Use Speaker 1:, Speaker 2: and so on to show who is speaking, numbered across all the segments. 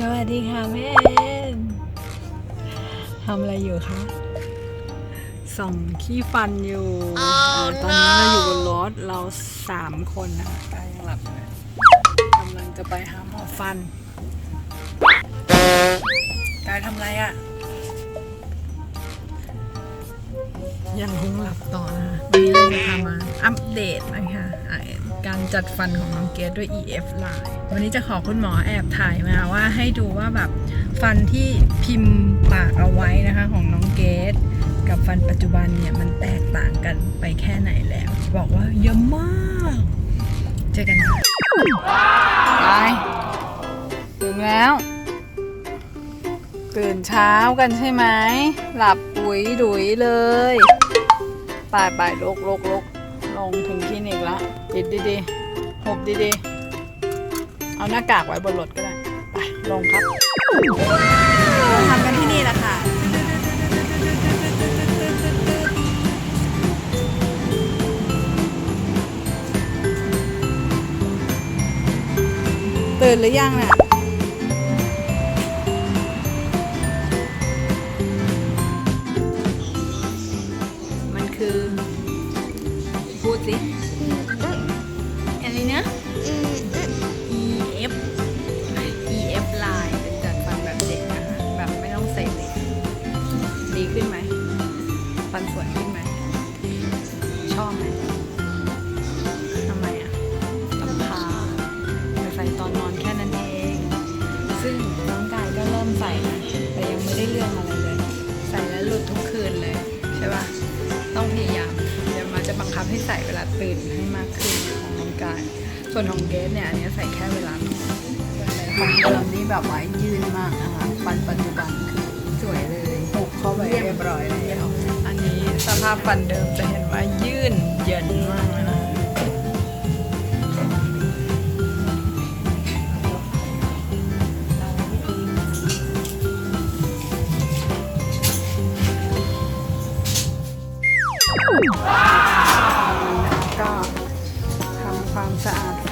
Speaker 1: สวัสดีค่ะแม่นทำอะไรอยู่คะส่องขี้ฟันอยู่าตอนนี้เราอยู่บนรถเราสามคนนะคะกายยังหลับอยู่เลยกำลังจะไปหาหมอฟันกายทำอะไรอะ่ะ ยังคงหลับต่อนะคะวันนี้เราจะพามาอัปเดตนะคะอ่า การจัดฟันของน้องเกดด้วย EF Line วันนี้จะขอคุณหมอแอบถ่ายมาว่าให้ดูว่าแบบฟันที่พิมพ์ปากเอาไว้นะคะของน้องเกดกับฟันปัจจุบันเนี่ยมันแตกต่างกันไปแค่ไหนแล้ว บอกว่าเยอะมาก เจอกันค่ะไปถึงแล้ว ตื่นเช้ากันใช่ไหม หลับปุ๋ยดุยเลยไปไปลกลกลก งถึงคลินิกแล้วปิดดีๆหบดีๆ เอาหน้ากากไว้บนรถก็ได้ ไป ลงครับทำกันที่นี่แหละค่ะตื่นหรือยังเนี่ย EF EF line เป็นจัดฟันแบบเด็กนะคะแบบไม่ต้องใส่เหล็กดีขึ้นไหมฟันสวยขึ้นไหมชอบไหมทำไมอะลำพาไปใส่ตอนนอนแค่นั้นเอง ซึ่งน้องกายก็เริ่มใส่นะแต่ยังไม่ได้เรื่องอะไรเลย ใส่แล้วหลุดทุกคืนเลย ใช่ปะต้องพยายามเดี๋ยวมาจะบังคับให้ใส่เวลาตื่นให้มากขึ้น ส่วนของเกสเนี่ยอันนี้ใส่แค่เวลานอนฟันเดิมนี่แบบว่ายืนมากนะคะฟันปัจจุบันคือสวยเลยหุบเข้าไปเรียบร้อยแล้วอันนี้สภาพฟันเดิมจะเห็นว่ายืนเยินมากเลยนะ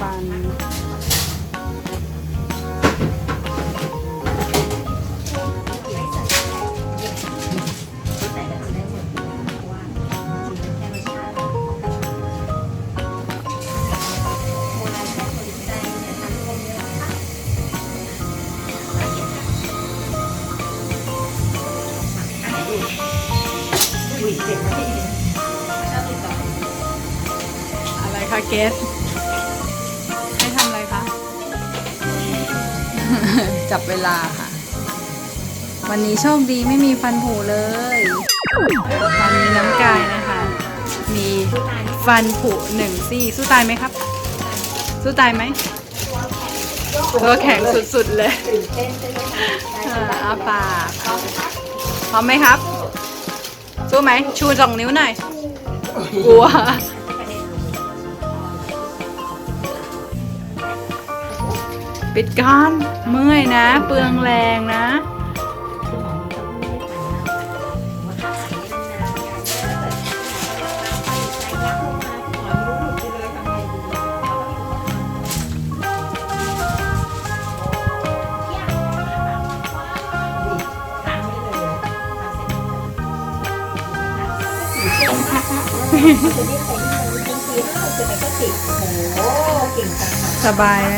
Speaker 1: สะอาดฟันอะไรคะเกส จับเวลาค่ะ วันนี้โชคดีไม่มีฟันผุเลยตอนนี้น้ำกายนะคะ มีฟันผุหนึ่งซี่สู้ตายไหมครับ สู้ตายไหมตัวแข็งสุดๆเลยอาปากพร้อมไหมครับ สู้ไหม ชูสองนิ้วหน่อย กลัว ปิดก่อนเมื่อยนะ เปลืองแรงนะสบายไหม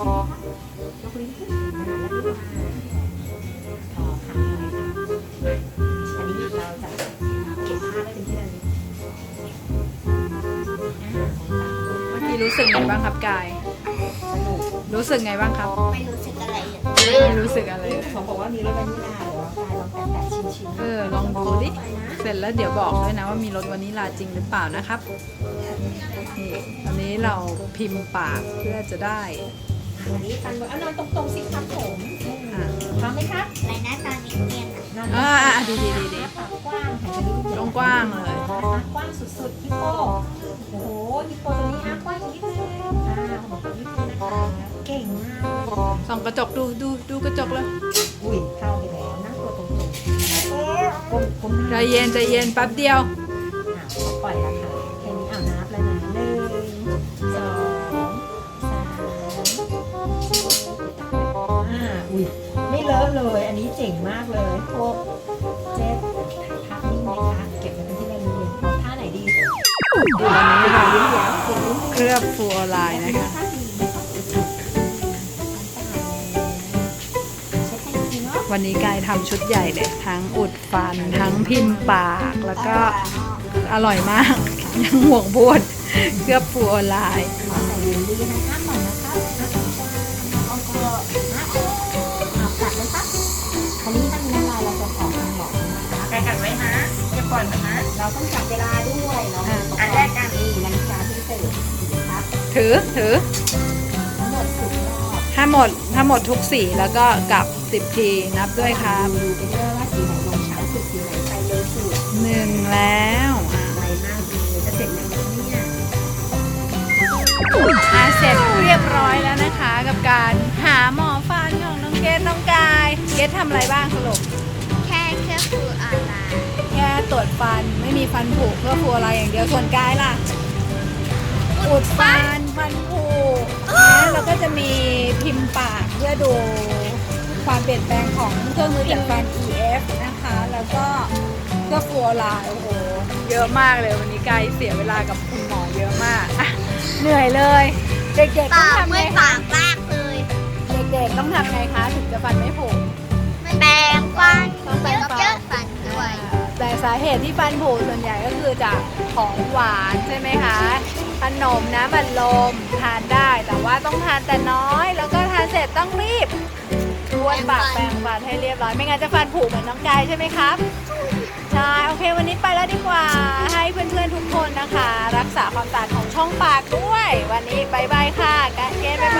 Speaker 2: ยกลิ้นขึ้นแล้วรีบมาต่อค่ะอันนี้เราจะเก็บภาพไว้เป็นที่ระลึก
Speaker 1: เมื่อกี้รู้สึกไงบ้างครับกายรู้สึกไงบ้างครับ
Speaker 2: ไม่รู้สึกอะไรเลย
Speaker 1: ไม่รู้สึกอะไรเลย
Speaker 2: เขาบอกว่ามีรสวานิลลาเดี๋ยวเราทายลองแตะๆชิมๆ
Speaker 1: เออลองดูดิ เสร็จแล้วเดี๋ยวบอกด้วยนะว่ามีรสวานิลลาจริงหรือเปล่านะครับนี่ตอนนี้เราพิมพ์ปากเพื่อจะได้
Speaker 2: อันนี้ฟันบนอะนอนตรงๆสิครับผม
Speaker 1: อะ
Speaker 2: พร้อมไหมครับ
Speaker 3: อะไรนะตอนนี้เรียนอะ
Speaker 2: นอน
Speaker 1: อ่าอ่าดีดีดีดี
Speaker 2: ปากกว้างหายใจลึกๆ
Speaker 1: ตรงกว้างเลย
Speaker 2: ปากกว้างสุดๆฮิปโป โอ้โหฮิปโปตัวนี้อะกว้างอีกนิดนึงอ่าหัวกระยิบเลยนะคะเก่งมาก
Speaker 1: ส่องกระจกดูดูดูกระจกเลย
Speaker 2: อุ้ยเข้าไปแล้วนั่งตัวตรงๆโอ้ก้มก้มห
Speaker 1: ใจ
Speaker 2: น้า
Speaker 1: เย็นใจเย็นแป๊บเดียว
Speaker 2: อะขอปล่อยแล้วค่ะ อุ้ยไม่เลอะเลย อันนี้เจ๋งมากเลยหกเจ็ดถ่ายภาพนิ่งไหมคะเก็บไว้เป็นที่ระลึกเอาท่าไหนดี
Speaker 1: วันนี้เรา
Speaker 2: ลิ้นแล้วเค
Speaker 1: ลือบฟูออไลน์นะคะวันนี้กายทำชุดใหญ่เลยทั้งอุดฟัน ทั้งพิมพ์ปากแล้วก็อร่อยมาก ยังห่วงพูดเคลือบฟูออไลน์
Speaker 2: ขอใส่ลิ้นนะคะก่อนนะครั เราต้องจับเวลาด้วยเนาะ
Speaker 3: อันแรกกัน
Speaker 2: นี่นาฬิกาที่เสร็จครับ
Speaker 1: ถือถือ
Speaker 2: ทั้งหมดสิบรอบ
Speaker 1: ถ้าหมดถ้าหมดทุกสีแล้วก็กลับสิบทีนับด้วยครับ
Speaker 2: ดูไปด้วยว่าสีไหนลงช้าสุดสีไหนไปเร็วสุด
Speaker 1: หนึ่งแล้วอะ
Speaker 2: ไวมากเลยจะเสร็จยังไงเนี่ย
Speaker 1: อะเสร็จเรียบร้อยแล้วนะ มีฟันผุเพื่อฟูอะไรอย่างเดียวส่วนกายล่ะอุดฟันฟันผุนะแล้วก็จะมีพิมพ์ปากเพื่อดูความเปลี่ยนแปลงของเครื่องมือจัดฟัน EF นะคะ แล้วก็เพื่อฟูอะไรโอ้โหเยอะมากเลยวันนี้กายเสียเวลากับคุณหมอเยอะมากอะเหนื่อยเลย เด็กๆต้อ
Speaker 3: ง
Speaker 1: ทำไง
Speaker 3: เมื่อย
Speaker 1: คะ สาเหตุที่ฟันผุส่วนใหญ่ก็คือจากของหวานใช่ไหมคะขนมน้ำบัดลมทานได้ แต่ว่าต้องทานแต่น้อย แล้วก็ทานเสร็จต้องรีบบ้วนปากแปรงฟันให้เรียบร้อยไม่งั้นจะฟันผุเหมือนน้องกายใช่ไหมครับใช่โอเค วันนี้ไปแล้วดีกว่า ให้เพื่อนๆทุกคนนะคะ รักษาความสะอาดของช่องปากด้วย วันนี้บายบายค่ะกายเกนบายบายกายบาย